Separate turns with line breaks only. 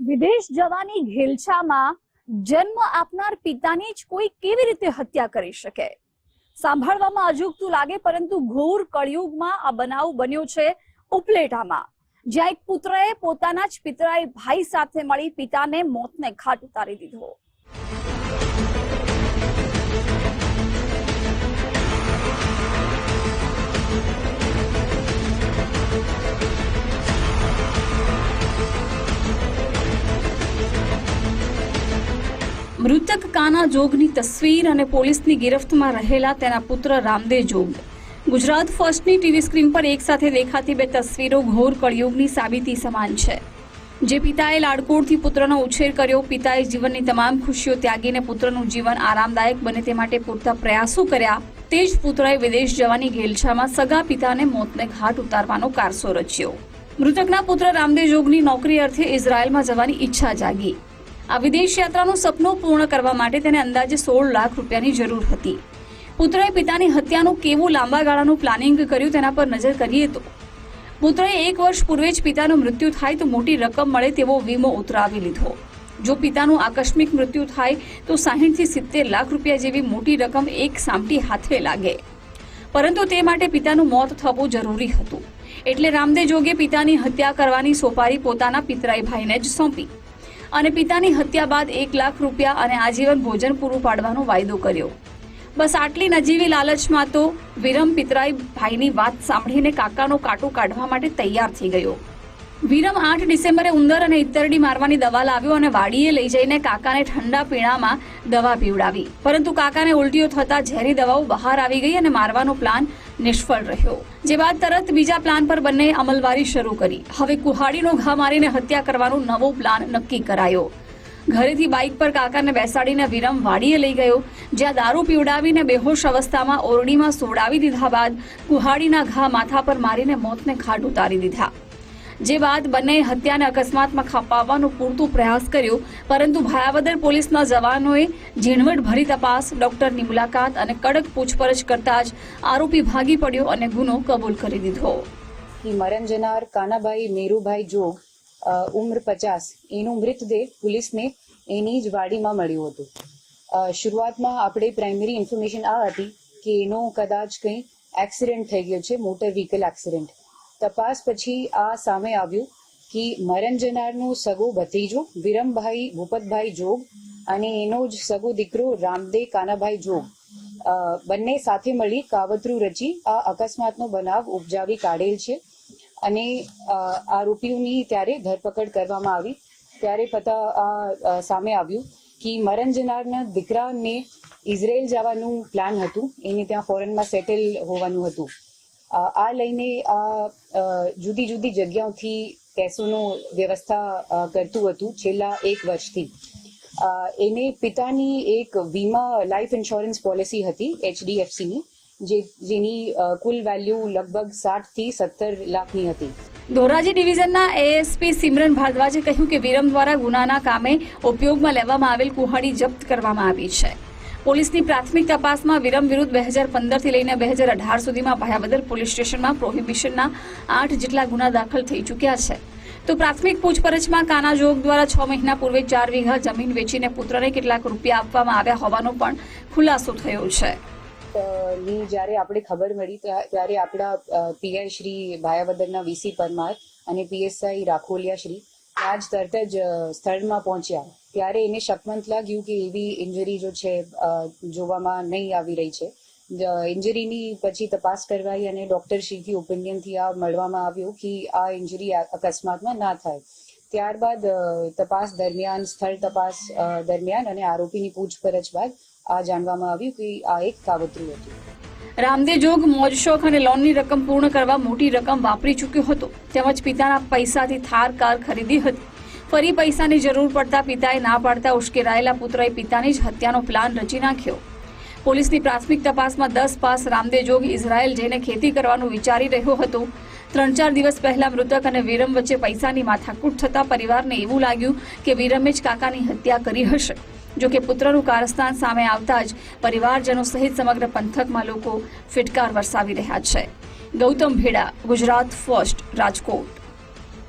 વિદેશ જવાની ઘેલછામાં જન્મ આપનાર પિતાની જ કોઈ કેવી રીતે હત્યા કરી શકે? સાંભળવામાં અજુગતું લાગે, પરંતુ ઘોર કળિયુગમાં આ બનાવ બન્યો છે ઉપલેટામાં, જ્યાં એક પુત્રએ પોતાના જ પિતરાઈ ભાઈ સાથે મળી પિતાને મોતને ઘાટ ઉતારી દીધો. મૃતક કાના જોગની તસવીર અને પોલીસની ગિરફ્તમાં રહેલા તેના પુત્ર રામદેવ જોગ. ગુજરાત ફર્સ્ટની ટીવી સ્ક્રીન પર એકસાથે દેખાતી બે તસવીરો ઘોર કળિયુગની સાબિતી સમાન છે. જે પિતાએ લાડકોડથી પુત્રનો ઉછેર કર્યો, પિતાએ જીવનની તમામ ખુશીઓ ત્યાગીને પુત્રનું જીવન આરામદાયક બને તે માટે પૂરતા પ્રયાસો કર્યા, તે જ પુત્રએ વિદેશ જવાની ઘેલછામાં સગા પિતાને મોતને ઘાટ ઉતારવાનો કારસો રચ્યો. મૃતકના પુત્ર રામદેવ જોગની નોકરી અર્થે ઇઝરાયલમાં જવાની ઈચ્છા જાગી. આ વિદેશ યાત્રાનું સપનું પૂર્ણ કરવા માટે તેને અંદાજે સોળ લાખ રૂપિયાની જરૂર હતી. પુત્રએ પિતાની હત્યાનું કેવું લાંબા ગાળાનું પ્લાનિંગ કર્યું તેના પર નજર કરીએ તો, પુત્રએ એક વર્ષ પૂર્વે જ પિતાનું મૃત્યુ થાય તો મોટી રકમ મળે તેવો વીમો ઉતરાવી લીધો. જો પિતાનું આકસ્મિક મૃત્યુ થાય તો સાહીઠથી સિત્તેર લાખ રૂપિયા જેવી મોટી રકમ એક સામટી હાથે લાગે. પરંતુ તે માટે પિતાનું મોત થવું જરૂરી હતું. એટલે રામદેવ જોગે પિતાની હત્યા કરવાની સોપારી પોતાના પિતરાઈ ભાઈને જ સોંપી. અને પિતાની હત્યા બાદ એક લાખ રૂપિયા અને આજીવન ભોજન પૂરું પાડવાનો વાયદો કર્યો. બસ આટલી નજીવી લાલચમાં તો વિરમ પિતરાઈ ભાઈની વાત સાંભળીને કાકાનો કાટો કાઢવા માટે તૈયાર થઈ ગયો. વિરમ આઠ ડિસેમ્બરે ઉંદર અને ઇત્તરડી મારવાની દવા લાવ્યો અને વાડીએ લઈ જઈને કાકાને ઠંડા પીણામાં દવા પીવડાવી. પરંતુ કાકાને ઉલટીઓ થતા ઝેરી દવાઓ બહાર આવી ગઈ અને મારવાનો પ્લાન નિષ્ફળ રહ્યો. જે બાદ તરત બીજા પ્લાન પર બંને અમલવારી શરૂ કરી. હવે કુહાડીનો ઘા મારીને હત્યા કરવાનો નવો પ્લાન નક્કી કરાયો. ઘરેથી બાઇક પર કાકાને બેસાડીને વિરમ વાડીએ લઈ ગયો, જ્યાં દારૂ પીવડાવીને બેહોશ અવસ્થામાં ઓરડીમાં સોડાવી દીધા બાદ કુહાડીના ઘા માથા પર મારીને મોતને ખાટ ઉતારી દીધા. જે બાદ બંને હત્યાને અકસ્માતમાં ખપાવવાનો પૂરતો પ્રયાસ કર્યો, પરંતુ ભાયાવદર પોલીસના જવાનોએ ઝીણવટ ભરી તપાસ, ડોક્ટરની મુલાકાત અને કડક પૂછપરછ કરતા જ આરોપી ભાગી પડ્યો અને ગુનો કબૂલ કરી દીધો.
મરણ જનાર કાનાભાઈ મેરુભાઈ જોગ ઉંમર પચાસ. એનો મૃતદેહ પોલીસને એની જ વાડીમાં મળ્યું હતું. શરૂઆતમાં આપણે પ્રાઇમરી ઇન્ફોર્મેશન આ હતી કે એનો કદાચ કંઈ એક્સિડન્ટ થઈ ગયો છે, મોટર વ્હીકલ એક્સિડન્ટ. તપાસ પછી આ સામે આવ્યું કે મરણ જનારનું સગો ભત્રીજો વિરમભાઈ, ભૂપતભાઈ જોગ અને એનો જ સગો દીકરો રામદેવ કાનાભાઈ જોગ બંને સાથે મળી કાવતરું રચી આ અકસ્માતનો બનાવ ઉપજાવી કાઢેલ છે અને આરોપીઓની ત્યારે ધરપકડ કરવામાં આવી. ત્યારે પતા આ સામે આવ્યું કે મરણ જનારના દીકરાને ઇઝરાયલ જવાનું પ્લાન હતું. એને ત્યાં ફોરેનમાં સેટલ હોવાનું હતું. આ લઈને આ જુદી જુદી જગ્યાઓથી કેસોનું વ્યવસ્થા કરતું હતું છેલ્લા એક વર્ષથી. એને પિતાની એક વીમા લાઈફ ઇન્સ્યોરન્સ પોલિસી હતી, એચડીએફસીની, જે, જેની કુલ વેલ્યુ લગભગ સાઠથી સત્તર લાખની હતી.
ધોરાજી ડિવિઝનના એએસપી સિમરન ભારદ્વાજે કહ્યું કે વિરમ દ્વારા ગુનાના કામે ઉપયોગમાં લેવામાં આવેલ કુહાડી જપ્ત કરવામાં આવી છે. પોલીસની પ્રાથમિક તપાસમાં વિરમ વિરુદ્ધ બે હજાર પંદરથી લઈને બે હજાર અઢાર સુધીમાં ભાયાબદર પોલીસ સ્ટેશનમાં પ્રોહિબિશનના આઠ જેટલા ગુના દાખલ થઈ ચૂક્યા છે. તો પ્રાથમિક પૂછપરછમાં કાના જોગ દ્વારા છ મહિના પૂર્વે ચાર વીઘા જમીન વેચીને પુત્રને કેટલાક રૂપિયા આપવામાં આવ્યા હોવાનો પણ ખુલાસો થયો છે.
ની જ્યારે આપણે ખબર મળી ત્યા- ત્યારે આપણા પીઆઈ શ્રી ભાયાવદરના વીસી પરમાર અને પીએસઆઈ રાખોલિયા શ્રી ત્યાં જ તરત જ સ્થળમાં પહોંચ્યા. ત્યારે એને શકમંત લાગ્યું કે એવી ઇન્જરી જો છે જોવામાં નહીં આવી રહી છે. ઇન્જરીની પછી તપાસ કરવાઈ અને ડોક્ટર શ્રીથી ઓપિનિયનથી આ મળવામાં આવ્યું કે આ ઇન્જરી અકસ્માતમાં ના થાય. ત્યારબાદ તપાસ દરમિયાન, સ્થળ તપાસ દરમિયાન અને આરોપીની પૂછપરછ બાદ આ જાણવામાં આવ્યું કે આ એક કાવતરું હતું.
રામદેવ જોગ, મોજ, શોખ અને લોનની રકમ પૂર્ણ કરવા મોટી રકમ વાપરી ચૂક્યો હતો. તેમજ પિતાના પૈસાથી થાર કાર ખરીદી હતી. ફરી પૈસાની જરૂર પડતા પિતાએ ના પાડતા ઉશ્કેરાયેલા પુત્રએ પિતાની જ હત્યાનો પ્લાન રચી નાખ્યો. પોલીસની પ્રાથમિક તપાસમાં દસ પાસ રામદેવ જોગ ઇઝરાયલ જઈને ખેતી કરવાનું વિચારી રહ્યો હતો. ત્રણ ચાર દિવસ પહેલા મૃતક અને વિરમ વચ્ચે પૈસાની માથાકૂટ થતા પરિવારને એવું લાગ્યું કે વિરમે જ કાકાની હત્યા કરી હશે. જો કે પુત્રનું કારસ્તાન સામે આવતા જ પરિવારજનો સહિત સમગ્ર પંથકમાં લોકો ફિટકાર વરસાવી રહ્યા છે. ગૌતમ ભેડા, ગુજરાત ફર્સ્ટ રાજકોટ.